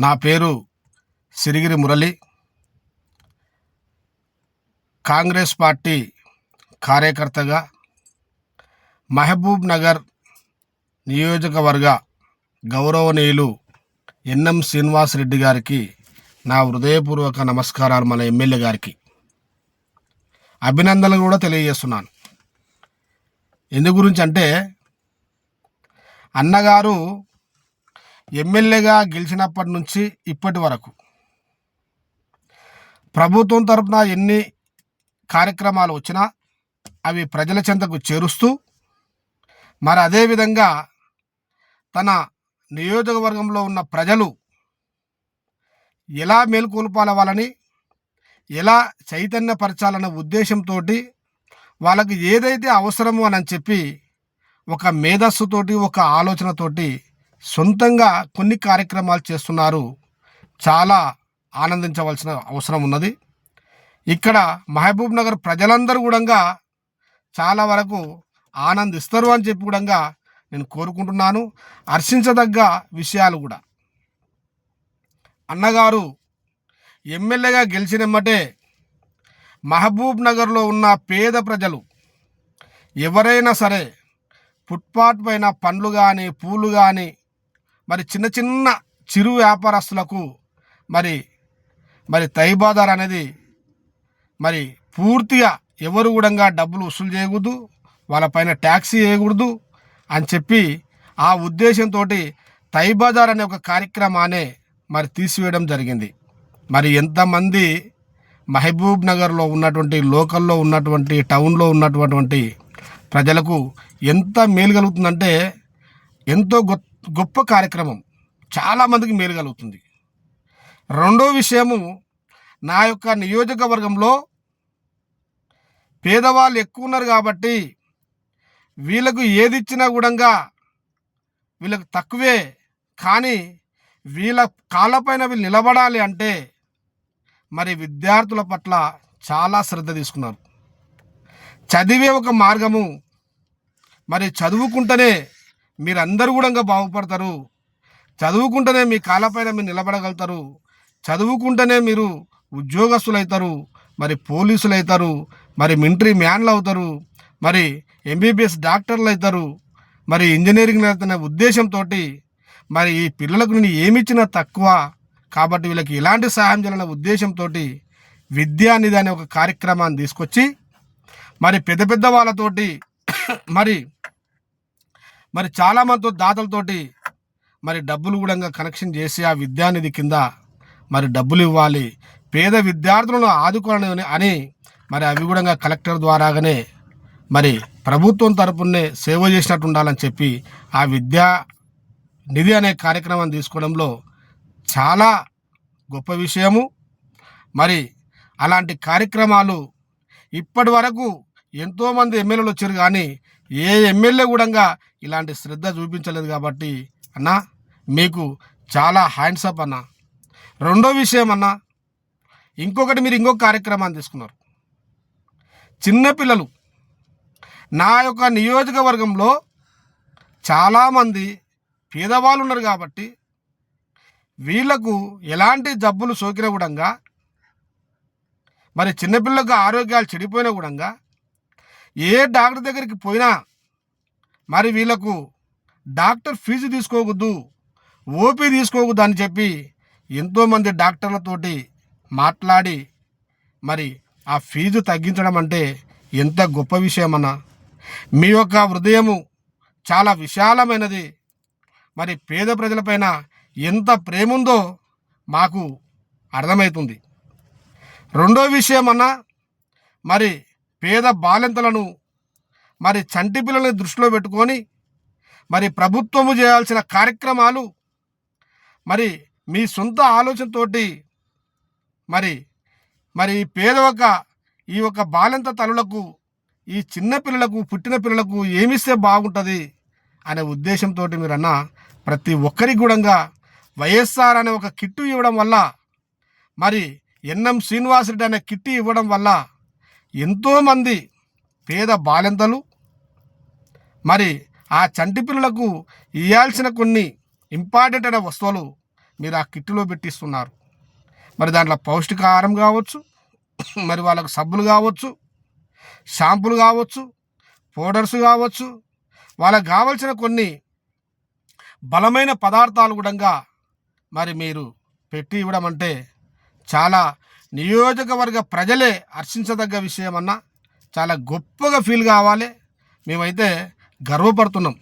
నా పేరు సిరిగిరి మురళి. కాంగ్రెస్ పార్టీ కార్యకర్తగా మహబూబ్ నగర్ నియోజకవర్గ గౌరవనీయులు ఎన్ఎం శ్రీనివాసరెడ్డి గారికి నా హృదయపూర్వక నమస్కారాలు మన ఎమ్మెల్యే గారికి. అభినందనలు కూడా తెలియజేస్తున్నాను. ఎందు గురించి అంటే అన్నగారు ఎమ్మెల్యేగా గెలిచినప్పటి నుంచి ఇప్పటి వరకు. ప్రభుత్వం తరపున ఎన్ని కార్యక్రమాలు వచ్చినా అవి ప్రజల చెంతకు చేరుస్తూ మరి అదేవిధంగా తన నియోజకవర్గంలో ఉన్న ప్రజలు ఎలా మేల్కొల్పాలవాలని ఎలా చైతన్యపరచాలన్న ఉద్దేశంతో వాళ్ళకి ఏదైతే అవసరమో అని చెప్పి ఒక మేధస్సుతోటి ఒక ఆలోచనతోటి సొంతంగా కొన్ని కార్యక్రమాలు చేస్తున్నారు. చాలా ఆనందించవలసిన అవసరం ఉన్నది. ఇక్కడ మహబూబ్ నగర్ ప్రజలందరూ కూడా చాలా వరకు ఆనందిస్తారు అని చెప్పి కూడా నేను కోరుకుంటున్నాను. హర్షించదగ్గ విషయాలు కూడా. అన్నగారు ఎమ్మెల్యేగా గెలిచినమ్మటే మహబూబ్ నగర్లో ఉన్న పేద ప్రజలు ఎవరైనా సరే ఫుట్పాత్ పైన పండ్లు కానీ పూలు కానీ మరి చిన్న చిన్న చిరు వ్యాపారస్తులకు మరి మరి తైబాదార్ అనేది మరి పూర్తిగా ఎవరు కూడా డబ్బులు వసూలు చేయకూడదు వాళ్ళపైన ట్యాక్సీ వేయకూడదు అని చెప్పి ఆ ఉద్దేశంతో తైబాజార్ అనే ఒక కార్యక్రమాన్ని మరి తీసివేయడం జరిగింది. మరి ఎంతమంది మహబూబ్ నగర్లో ఉన్నటువంటి లోకల్లో ఉన్నటువంటి టౌన్లో ఉన్నటువంటి ప్రజలకు ఎంత మేలు కలుగుతుందంటే ఎంతో గొప్ప గొప్ప కార్యక్రమం చాలామందికి మేలు కలుగుతుంది రెండో విషయము నా యొక్క నియోజకవర్గంలో పేదవాళ్ళు ఎక్కువ ఉన్నారు కాబట్టి వీళ్ళకు ఏది ఇచ్చినా కూడా వీళ్ళకు తక్కువే. కానీ వీళ్ళ కాళ్ళపైన వీళ్ళు నిలబడాలి అంటే మరి విద్యార్థుల పట్ల చాలా శ్రద్ధ తీసుకున్నారు. చదివే ఒక మార్గము మరి చదువుకుంటేనే మీరందరూ కూడా బాగుపడతారు. చదువుకుంటేనే మీ కాళ్ళపైన మీరు నిలబడగలుగుతారు. చదువుకుంటేనే మీరు ఉద్యోగస్తులు అవుతారు మరి పోలీసులు అవుతారు మరి మిలిటరీ మ్యాన్లు అవుతారు మరి ఎంబీబీఎస్ డాక్టర్లు అవుతారు మరి ఇంజనీరింగ్ అవుతున్న ఉద్దేశంతో మరి ఈ పిల్లలకు నేను ఏమిచ్చినా తక్కువ. కాబట్టి వీళ్ళకి ఎలాంటి సహాయం చేయాలనే ఉద్దేశంతో విద్య అనేది అనే ఒక కార్యక్రమాన్ని తీసుకొచ్చి మరి పెద్ద పెద్ద వాళ్ళతోటి మరి మరి చాలామంది దాతలతోటి మరి డబ్బులు కూడా కనెక్షన్ చేసి ఆ విద్యానిధి కింద మరి డబ్బులు ఇవ్వాలి. పేద విద్యార్థులను ఆదుకోవాలని అని మరి అవి కూడా కలెక్టర్ ద్వారాగానే మరి ప్రభుత్వం తరపునే సేవ చేసినట్టు ఉండాలని చెప్పి ఆ విద్యా నిధి అనే కార్యక్రమం తీసుకోవడంలో చాలా గొప్ప విషయము. మరి అలాంటి కార్యక్రమాలు ఇప్పటి వరకు ఎంతోమంది ఎమ్మెల్యేలు వచ్చారు కానీ ఏ ఎమ్మెల్యే కూడా ఇలాంటి శ్రద్ధ చూపించలేదు కాబట్టి అన్న మీకు చాలా హ్యాండ్సప్ అన్న. రెండో విషయం అన్న ఇంకొకటి మీరు ఇంకొక కార్యక్రమాన్ని తీసుకున్నారు. చిన్నపిల్లలు నా యొక్క నియోజకవర్గంలో చాలామంది పేదవాళ్ళు ఉన్నారు కాబట్టి వీళ్ళకు ఎలాంటి జబ్బులు సోకిన కూడా మరి చిన్నపిల్లలకు ఆరోగ్యాలు చెడిపోయినా కూడా ఏ డాక్టర్ దగ్గరికి పోయినా మరి వీళ్ళకు డాక్టర్ ఫీజు తీసుకోకూడదు ఓపీ తీసుకోకూడదు అని చెప్పి ఎంతోమంది డాక్టర్లతోటి మాట్లాడి మరి ఆ ఫీజు తగ్గించడం అంటే ఎంత గొప్ప విషయమన్నా మీ యొక్క హృదయము చాలా విశాలమైనది. మరి పేద ప్రజలపైన ఎంత ప్రేమ ఉందో మాకు అర్థమవుతుంది. రెండో విషయం అన్నా మరి పేద బాలింతలను మరి చంటి పిల్లల్ని దృష్టిలో పెట్టుకొని మరి ప్రభుత్వము చేయాల్సిన కార్యక్రమాలు మరి మీ సొంత ఆలోచనతోటి మరి మరి పేద ఒక ఈ యొక్క బాలింత తల్లులకు ఈ చిన్న పిల్లలకు పుట్టిన పిల్లలకు ఏమిస్తే బాగుంటుంది అనే ఉద్దేశంతో మీరు అన్న ప్రతి ఒక్కరికి కూడా వైఎస్ఆర్ అనే ఒక కిట్టు ఇవ్వడం వల్ల మరి ఎన్ఎం శ్రీనివాసరెడ్డి అనే కిట్టి ఇవ్వడం వల్ల ఎంతోమంది పేద బాలింతలు మరి ఆ చంటి పిల్లలకు ఇవ్వాల్సిన కొన్ని ఇంపార్టెంట్ అయిన వస్తువులు మీరు ఆ కిట్టులో పెట్టిస్తున్నారు. మరి దాంట్లో పౌష్టికాహారం కావచ్చు మరి వాళ్ళకు సబ్బులు కావచ్చు షాంపులు కావచ్చు పౌడర్స్ కావచ్చు వాళ్ళకు కావలసిన కొన్ని బలమైన పదార్థాలు కూడా మరి మీరు పెట్టి ఇవ్వడం అంటే చాలా నియోజకవర్గ ప్రజలే హర్షించదగ్గ విషయం అన్న చాలా గొప్పగా ఫీల్ కావాలి. మేమైతే గర్వపడుతున్నాం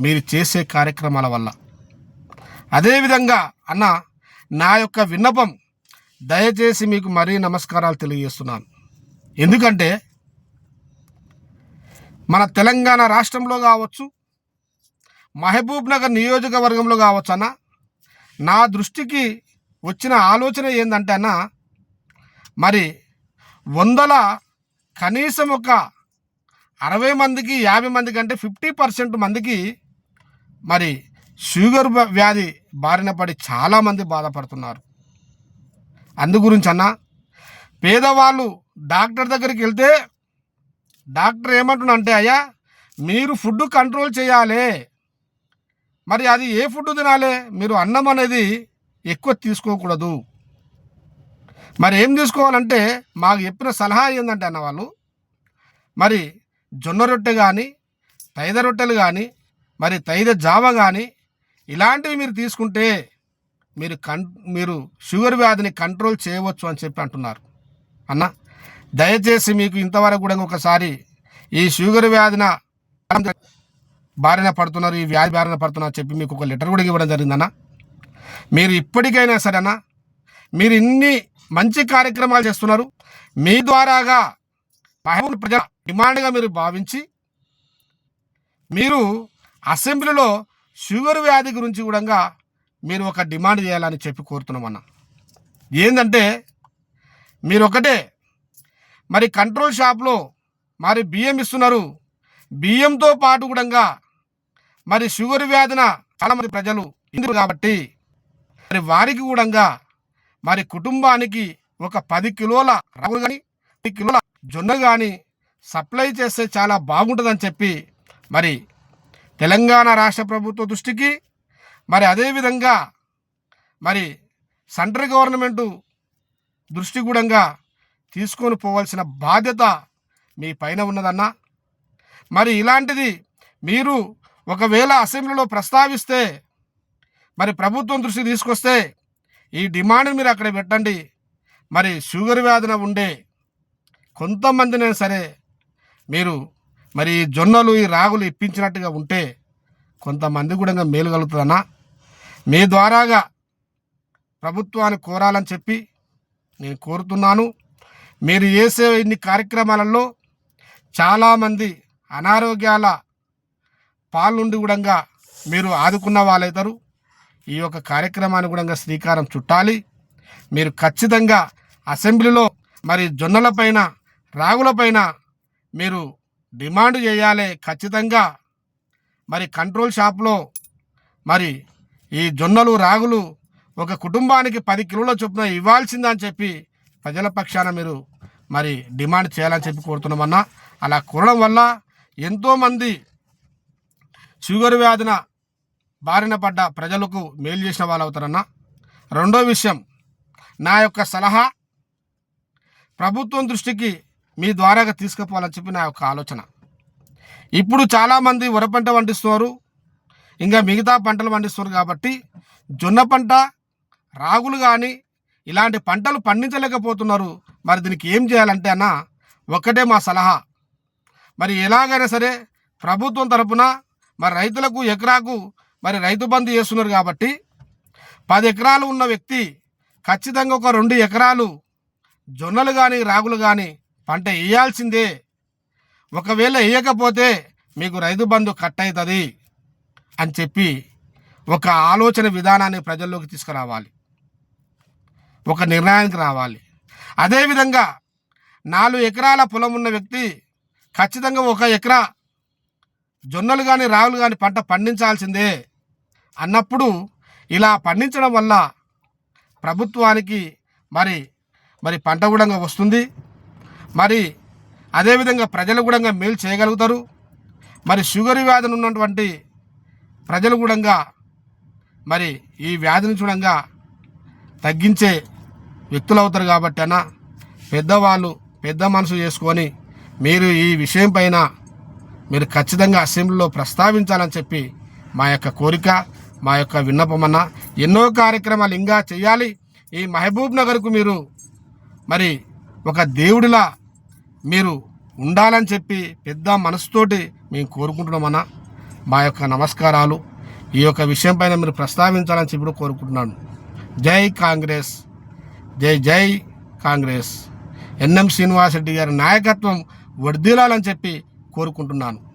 మీరు చేసే కార్యక్రమాల వల్ల. అదేవిధంగా అన్న నా యొక్క విన్నపం దయచేసి మీకు మరీ నమస్కారాలు తెలియజేస్తున్నాను. ఎందుకంటే మన తెలంగాణ రాష్ట్రంలో కావచ్చు మహబూబ్ నగర్ నియోజకవర్గంలో కావచ్చు అన్న నా దృష్టికి వచ్చిన ఆలోచన ఏంటంటే అన్న మరి వందల కనీసం ఒక అరవై మందికి యాభై మందికి అంటే ఫిఫ్టీ పర్సెంట్ మందికి మరి షుగర్ వ్యాధి బారిన పడి చాలామంది బాధపడుతున్నారు. అందు గురించి అన్న పేదవాళ్ళు డాక్టర్ దగ్గరికి వెళ్తే డాక్టర్ ఏమంటున్నా అంటే అయ్యా మీరు ఫుడ్ కంట్రోల్ చేయాలి. మరి అది ఏ ఫుడ్ తినాలి? మీరు అన్నం అనేది ఎక్కువ తీసుకోకూడదు. మరి ఏం తీసుకోవాలంటే మాకు చెప్పిన సలహా ఏంటంటే అన్న వాళ్ళు మరి జొన్న రొట్టె కానీ తైద రొట్టెలు కానీ మరి తైద జావ కానీ ఇలాంటివి మీరు తీసుకుంటే మీరు కం మీరు షుగర్ వ్యాధిని కంట్రోల్ చేయవచ్చు అని చెప్పి అంటున్నారు. అన్న దయచేసి మీకు ఇంతవరకు కూడా ఒకసారి ఈ షుగర్ వ్యాధిన బారిన పడుతున్నారు ఈ వ్యాధి బారిన పడుతున్నారు చెప్పి మీకు ఒక లెటర్ కూడా ఇవ్వడం జరిగిందన్న. మీరు ఇప్పటికైనా సరేనా మీరు ఇన్ని మంచి కార్యక్రమాలు చేస్తున్నారు. మీ ద్వారాగా మహబూబ్ ప్రజల డిమాండ్గా మీరు భావించి మీరు అసెంబ్లీలో షుగర్ వ్యాధి గురించి కూడా మీరు ఒక డిమాండ్ చేయాలని చెప్పి కోరుతున్నామన్న ఏంటంటే మీరు ఒకటే మరి కంట్రోల్ షాప్లో మరి బియ్యం ఇస్తున్నారు. బియ్యంతో పాటు కూడా మరి షుగర్ వ్యాధిన చాలామంది ప్రజలు ఇందుకు కాబట్టి మరి వారికి కూడా మరి కుటుంబానికి ఒక పది కిలోల రాగులు కానీ పది కిలోల జొన్న కానీ సప్లై చేస్తే చాలా బాగుంటుందని చెప్పి మరి తెలంగాణ రాష్ట్ర ప్రభుత్వ దృష్టికి మరి అదేవిధంగా మరి సెంట్రల్ గవర్నమెంటు దృష్టి కూడా తీసుకొని పోవాల్సిన బాధ్యత మీ పైన ఉన్నదన్నా మరి ఇలాంటిది మీరు ఒకవేళ అసెంబ్లీలో ప్రస్తావిస్తే మరి ప్రభుత్వం దృష్టికి తీసుకొస్తే ఈ డిమాండ్ మీరు అక్కడ పెట్టండి. మరి షుగర్ వ్యాధిన ఉండే కొంతమందినే సరే మీరు మరి ఈ జొన్నలు ఈ రాగులు ఇప్పించినట్టుగా ఉంటే కొంతమంది కూడా మేలు కలుగుతుందన్నా మీ ద్వారాగా ప్రభుత్వాన్ని కోరాలని చెప్పి నేను కోరుతున్నాను. మీరు చేసే ఇన్ని కార్యక్రమాలలో చాలామంది అనారోగ్యాల పాలుండి కూడా మీరు ఆదుకున్న వాళ్ళవుతారు ఈ యొక్క కార్యక్రమానుగుణంగా శ్రీకారం చుట్టాలి. మీరు ఖచ్చితంగా అసెంబ్లీలో మరి జొన్నలపైన రాగులపైన మీరు డిమాండ్ చేయాలి ఖచ్చితంగా. మరి కంట్రోల్ షాప్లో మరి ఈ జొన్నలు రాగులు ఒక కుటుంబానికి పది కిలోల చొప్పున ఇవ్వాల్సిందని చెప్పి ప్రజల పక్షాన మీరు మరి డిమాండ్ చేయాలని చెప్పి కోరుతున్నామన్నా అలా కోరడం వల్ల ఎంతోమంది షుగర్ వ్యాధిన బారిన పడ్డ ప్రజలకు మేలు చేసిన వాళ్ళు అవుతారన్నా రెండో విషయం నా యొక్క సలహా ప్రభుత్వం దృష్టికి మీ ద్వారాగా తీసుకుపోవాలని చెప్పి నా యొక్క ఆలోచన. ఇప్పుడు చాలామంది వరి పంట పండిస్తున్నారు ఇంకా మిగతా పంటలు పండిస్తున్నారు కాబట్టి జొన్న పంట రాగులు కానీ ఇలాంటి పంటలు పండించలేకపోతున్నారు. మరి దీనికి ఏం చేయాలంటే అన్న ఒక్కటే మా సలహా. మరి ఎలాగైనా సరే ప్రభుత్వం తరపున మరి రైతులకు ఎకరాకు మరి రైతు బంధు చేస్తున్నారు కాబట్టి పది ఎకరాలు ఉన్న వ్యక్తి ఖచ్చితంగా ఒక రెండు ఎకరాలు జొన్నలు కానీ రాగులు కానీ పంట వేయాల్సిందే. ఒకవేళ వేయకపోతే మీకు రైతు బంధు కట్ అవుతుంది అని చెప్పి ఒక ఆలోచన విధానాన్ని ప్రజల్లోకి తీసుకురావాలి. ఒక నిర్ణయానికి రావాలి. అదేవిధంగా నాలుగు ఎకరాల పొలం ఉన్న వ్యక్తి ఖచ్చితంగా ఒక ఎకరా జొన్నలు కానీ రాగులు కానీ పంట పండించాల్సిందే. అన్నప్పుడు ఇలా పండించడం వల్ల ప్రభుత్వానికి మరి మరి పంట కూడా వస్తుంది. మరి అదేవిధంగా ప్రజలు కూడా మేలు చేయగలుగుతారు. మరి షుగర్ వ్యాధిని ఉన్నటువంటి ప్రజలు కూడా మరి ఈ వ్యాధిని చూడంగా తగ్గించే వ్యక్తులు అవుతారు కాబట్టి అన్న పెద్దవాళ్ళు పెద్ద మనసు చేసుకొని మీరు ఈ విషయం పైన మీరు ఖచ్చితంగా అసెంబ్లీలో ప్రస్తావించాలని చెప్పి మా యొక్క కోరిక. మా యొక్క విన్నపమన్న ఎన్నో కార్యక్రమాలు ఇంకా చేయాలి. ఈ మహబూబ్ నగర్కు మీరు మరి ఒక దేవుడిలా మీరు ఉండాలని చెప్పి పెద్ద మనసుతోటి మేము కోరుకుంటున్నామన్నా మా యొక్క నమస్కారాలు. ఈ యొక్క విషయం పైన మీరు ప్రస్తావించాలని చెప్పి కూడా కోరుకుంటున్నాను. జై కాంగ్రెస్ జై జై కాంగ్రెస్. ఎన్ఎం శ్రీనివాసరెడ్డి గారి నాయకత్వం వర్ధిల్లాలని చెప్పి కోరుకుంటున్నాను.